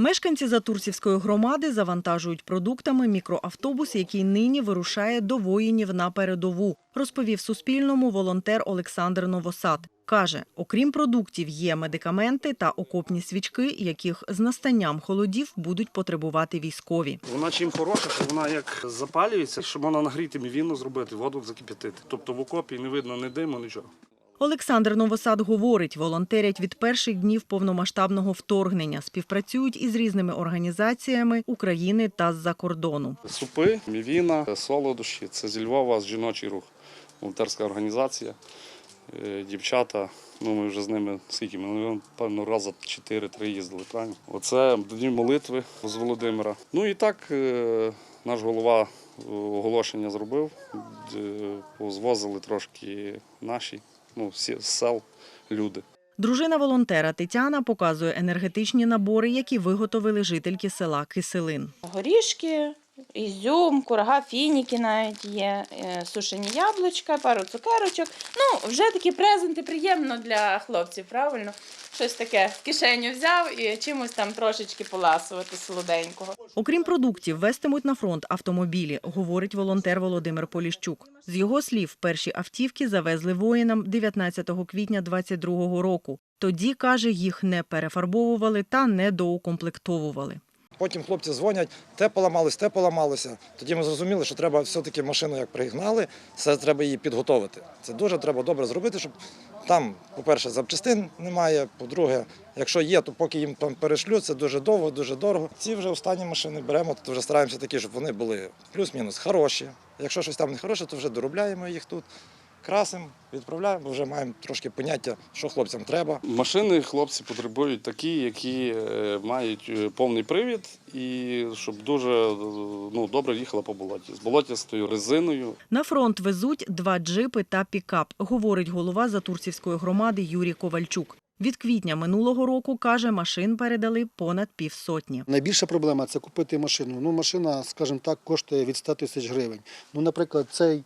Мешканці Затурсівської громади завантажують продуктами мікроавтобус, який нині вирушає до воїнів на передову, розповів Суспільному волонтер Олександр Новосад. Каже, окрім продуктів, є медикаменти та окопні свічки, яких з настанням холодів будуть потребувати військові. Вона чим хороша, що вона як запалюється, щоб вона нагріти мівінно зробити, воду закип'ятити. Тобто в окопі не видно ні диму, нічого. Олександр Новосад говорить, волонтерять від перших днів повномасштабного вторгнення, співпрацюють із різними організаціями України та з-за кордону. Супи, мівіна, солодощі це зі Львова, з жіночий рух, волонтерська організація. Е, Дівчата, ну ми вже з ними скільки ми ну, певно раза 4-3 їздили. Правильно? Оце дні молитви з Володимира. Ну і так е, наш голова оголошення зробив. Е, Позвозили трошки наші, ну всі з сел люди. Дружина волонтера Тетяна показує енергетичні набори, які виготовили жительки села Киселин. горішки, ізюм, курага, фініки навіть є, е, сушені яблучка, пару цукерочок. Ну, вже такі презенти приємно для хлопців, правильно? Щось таке в кишеню взяв і чимось там трошечки поласувати солоденького. Окрім продуктів, вестимуть на фронт автомобілі, говорить волонтер Володимир Поліщук. З його слів, перші автівки завезли воїнам 19 квітня 22 року. Тоді, каже, їх не перефарбовували та не доукомплектовували. Потім хлопці дзвонять, те поламалось, те поламалося. Тоді ми зрозуміли, що треба все-таки машину, як пригнали, все треба її підготовити. Це дуже треба добре зробити, щоб там, по-перше, запчастин немає. По-друге, якщо є, то поки їм там перешлють, це дуже довго, дуже дорого. Ці вже останні машини беремо, то вже стараємося такі, щоб вони були плюс-мінус хороші. Якщо щось там не хороше, то вже доробляємо їх тут, красимо, відправляємо, бо вже маємо трошки поняття, що хлопцям треба. Машини хлопці потребують такі, які е, мають е, повний привід і щоб дуже е, ну, добре їхала по болоті. З болотістою резиною. На фронт везуть два джипи та пікап, говорить голова Затурцівської громади Юрій Ковальчук. Від квітня минулого року, каже, машин передали понад півсотні. Найбільша проблема це купити машину. Ну, машина, скажімо так, коштує від 100 тисяч гривень. Ну, наприклад, цей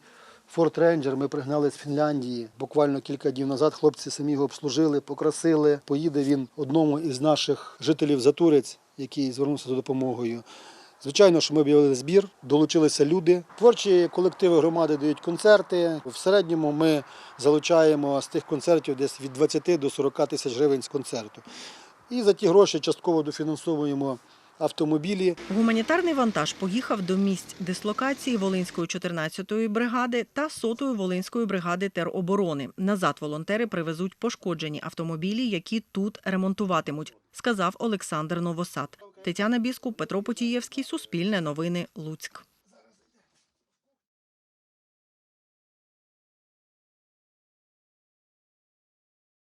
Ford Ranger ми пригнали з Фінляндії буквально кілька днів назад. Хлопці самі його обслужили, покрасили. Поїде він одному із наших жителів Затурець, який звернувся за допомогою. Звичайно, що ми об'явили збір, долучилися люди. Творчі колективи громади дають концерти. В середньому ми залучаємо з тих концертів десь від 20 до 40 тисяч гривень з концерту. І за ті гроші частково дофінансовуємо автомобілі. Гуманітарний вантаж поїхав до місць дислокації Волинської 14-ї бригади та 100-ї Волинської бригади тероборони. Назад волонтери привезуть пошкоджені автомобілі, які тут ремонтуватимуть, сказав Олександр Новосад. Тетяна Біскуп, Петро Потієвський, Суспільне новини, Луцьк.